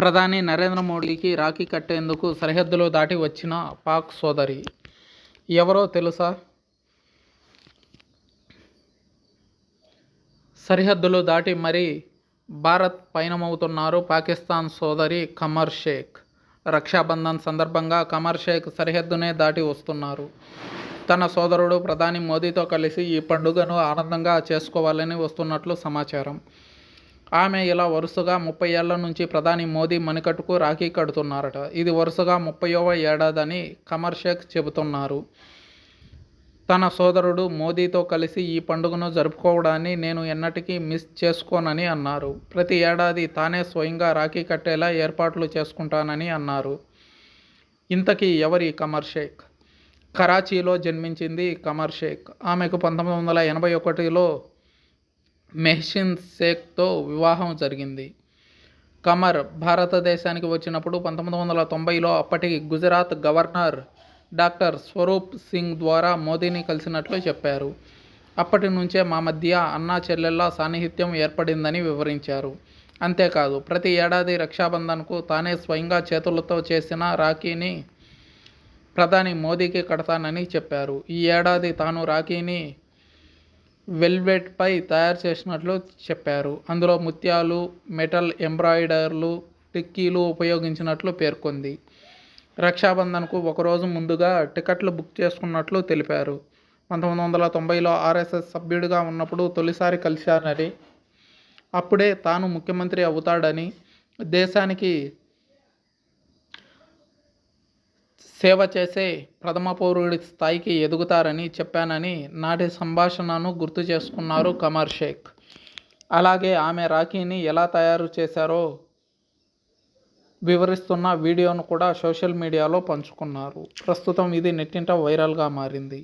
ప్రధాని నరేంద్ర మోడీకి రాఖీ కట్టేందుకు సరిహద్దులు దాటి వచ్చిన పాక్ సోదరి ఎవరో తెలుసా? సరిహద్దులు దాటి మరీ భారత్ పయనమవుతున్నారు పాకిస్తాన్ సోదరి కమర్ షేక్. రక్షాబంధన్ సందర్భంగా కమర్ షేక్ సరిహద్దునే దాటి వస్తున్నారు. తన సోదరుడు ప్రధాని మోదీతో కలిసి ఈ పండుగను ఆనందంగా చేసుకోవాలని వస్తున్నట్లు సమాచారం. ఆమె ఇలా వరుసగా ముప్పై ఏళ్ళ నుంచి ప్రధాని మోదీ మణికట్టుకు రాఖీ కడుతున్నారట. ఇది వరుసగా ముప్పైవ ఏడాదని కమర్ షేక్ చెబుతున్నారు. తన సోదరుడు మోదీతో కలిసి ఈ పండుగను జరుపుకోవడాన్ని నేను ఎన్నటికీ మిస్ చేసుకోనని అన్నారు. ప్రతి ఏడాది తానే స్వయంగా రాఖీ కట్టేలా ఏర్పాట్లు చేసుకుంటానని అన్నారు. ఇంతకీ ఎవరి కమర్ షేక్? కరాచీలో జన్మించింది కమర్ షేక్. ఆమెకు పంతొమ్మిది వందల ఎనభై ఒకటిలో మెహ్షిన్ షేక్తో వివాహం జరిగింది. కమర్ భారతదేశానికి వచ్చినప్పుడు పంతొమ్మిది వందల తొంభైలో అప్పటి గుజరాత్ గవర్నర్ డాక్టర్ స్వరూప్ సింగ్ ద్వారా మోదీని కలిసినట్లు చెప్పారు. అప్పటి నుంచే మా మధ్య అన్నా చెల్లెళ్ళ సాన్నిహిత్యం ఏర్పడిందని వివరించారు. అంతేకాదు ప్రతి ఏడాది రక్షాబంధన్కు తానే స్వయంగా చేతులతో చేసిన రాఖీని ప్రధాని మోదీకి కడతానని చెప్పారు. ఈ ఏడాది తాను రాఖీని వెల్వెట్పై తయారు చేసినట్లు చెప్పారు. అందులో ముత్యాలు మెటల్ ఎంబ్రాయిడర్లు టిక్కీలు ఉపయోగించినట్లు పేర్కొంది. రక్షాబంధన్కు ఒకరోజు ముందుగా టికెట్లు బుక్ చేసుకున్నట్లు తెలిపారు. పంతొమ్మిది వందల తొంభైలో ఆర్ఎస్ఎస్ సభ్యుడిగా ఉన్నప్పుడు తొలిసారి కలిశారని అప్పుడే తాను ముఖ్యమంత్రి అవుతాడని దేశానికి సేవ చేసే ప్రథమ పౌరుడి స్థాయికి ఎదుగుతారని చెప్పానని నాటి సంభాషణను గుర్తు చేసుకున్నారు కమర్ షేక్. అలాగే ఆమె రాఖీని ఎలా తయారు చేశారో వివరిస్తున్న వీడియోను కూడా సోషల్ మీడియాలో పంచుకున్నారు. ప్రస్తుతం ఇది నెట్టింట వైరల్గా మారింది.